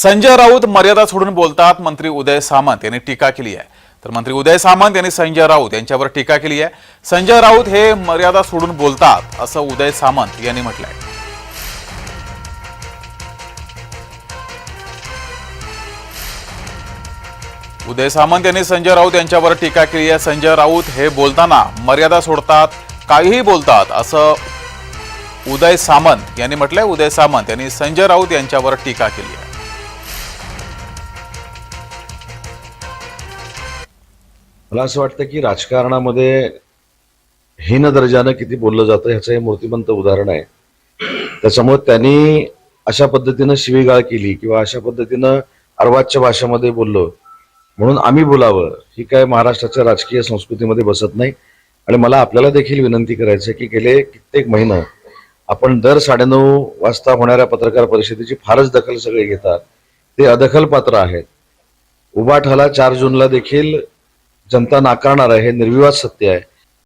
संजय राऊत मर्यादा सोडून बोलतात मंत्री उदय सामंत. यांनी टीका केली आहे. तर मंत्री उदय सामंत यांनी संजय राऊत यांच्यावर टीका केली आहे. संजय राऊत हे मर्यादा सोडून बोलतात असं उदय सामंत यांनी म्हटलंय. उदय सामंत यांनी संजय राऊत यांच्यावर टीका केली आहे. संजय राऊत हे बोलताना मर्यादा सोडतात काहीही बोलतात असं उदय सामंत यांनी म्हटलंय. उदय सामंत यांनी संजय राऊत यांच्यावर टीका केली आहे. मला असं वाटतं की राजकारणामध्ये हीन दर्जानं किती बोललं जातं ह्याचं हे मूर्तिमंत उदाहरण आहे. त्याच्यामुळे त्यांनी अशा पद्धतीनं शिवीगाळ केली किंवा अशा पद्धतीनं अर्वाच्य भाषेमध्ये बोललो. म्हणून आम्ही बोलावं ही काय महाराष्ट्राच्या राजकीय संस्कृतीमध्ये बसत नाही. आणि मला आपल्याला देखील विनंती करायची आहे की गेले कित्येक महिना आपण दर साडेनऊ वाजता होणाऱ्या पत्रकार परिषदेची फारच दखल सगळे घेतात. ते अदखल पात्र आहेत. उबाठाला चार जूनला देखील जनता नाकारणार आहे हे निर्विवाद सत्य आहे.